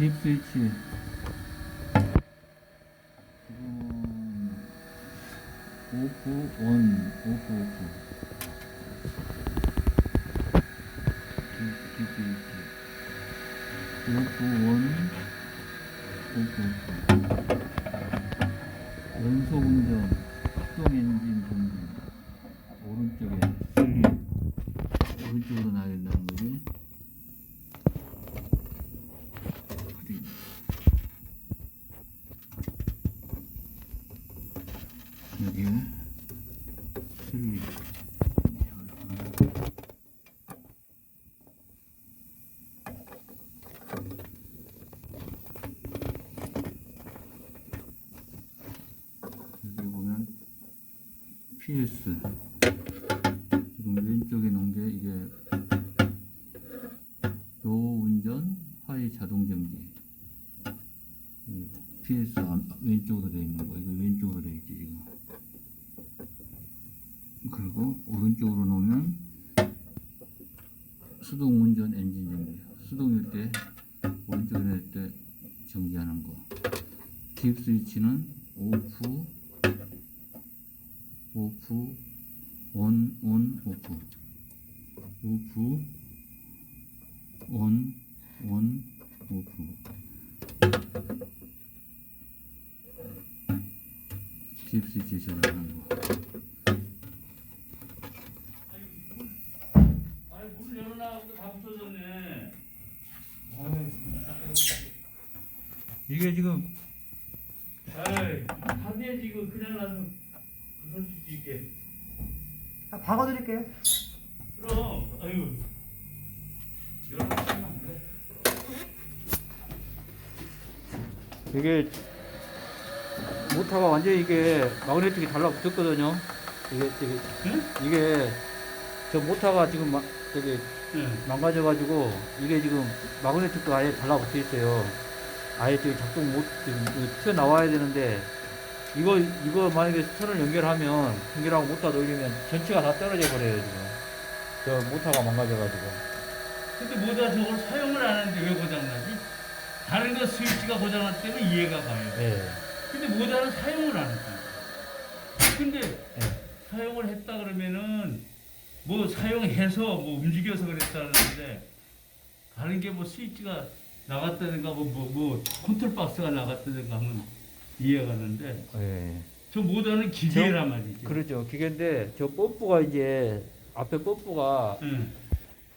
딥 스위치 지금 오프 온 오프 오프 스위치 오프 온 오프 오프 연속 운전 수동 엔진 전진 오른쪽에 오른쪽으로 나야 된다는 거지 어디 여기가 슬립 여기 보면 PS 지금 왼쪽에 놓은 게 이게 노 운전 하이 자동 정지. 이 PS 안- 왼쪽으로 되어 있는 거. 이거 왼쪽으로 되어 있지 수동 운전 엔진 정지 수동일 때 오른쪽에 낼 때 정지하는 거 딥 스위치는 오프 오프 온, 온, 오프. 오프 온, 온, 오프. 딥 스위치 전환하는 거 아니 문 열어놔갖고 다 붙어졌네. 이게 지금 아이 다대 지금 그냥 놔서 그럴 수 있게. 아, 박아드릴게요. 그럼 아유 열어놓으면 안 돼. 이게 모터가 완전히 이게 마그네틱이 달라붙었거든요. 이게 저기 응? 이게 저 모터가 지금 마, 저기 응. 망가져가지고 이게 지금 마그네틱도 아예 달라붙어 있어요. 아예 저기 작동 못 지금 튀어 나와야 되는데 이거 이거 만약에 선을 연결하면 연결하고 모터 돌리면 전체가 다 떨어져 버려요 지금. 저 모터가 망가져가지고. 근데 뭐다 저걸 사용을 안 하는데 왜 고장나지? 다른 거 스위치가 고장났다면 이해가 가요. 예. 근데 모자는 사용을 안 했어. 근데 예. 사용을 했다 그러면은 뭐 사용해서 뭐 움직여서 그랬다는데 다른 게 뭐 스위치가 나갔다든가 뭐 뭐 뭐 컨트롤 박스가 나갔다든가 하면 이해가 가는데 예. 저 모자는 기계란 말이지. 그렇죠. 기계인데 저 펌프가 이제 앞에 펌프가 응.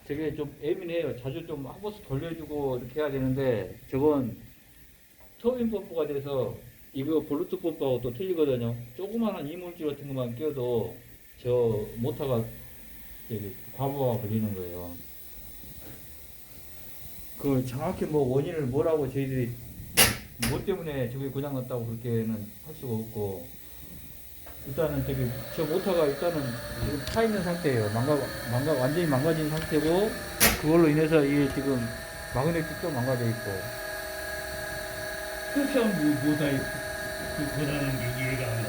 되게 좀 예민해요. 자주 좀 한 번씩 돌려주고 이렇게 해야 되는데 저건 터빈 펌프가 돼서 이거 블루투스 펌프하고 또 틀리거든요. 조그마한 이물질 같은 것만 끼워도 저 모터가 과부하가 걸리는 거예요. 그 정확히 뭐 원인을 뭐라고 저희들이 뭐 때문에 저게 고장났다고 그렇게는 할 수가 없고 일단은 저기 저 모터가 일단은 지금 타 있는 상태예요. 망가 망가 완전히 망가진 상태고 그걸로 인해서 이게 지금 마그네틱도 망가져 있고 그렇게 하면 뭐, 뭐다 그 고장난 게 이해가 안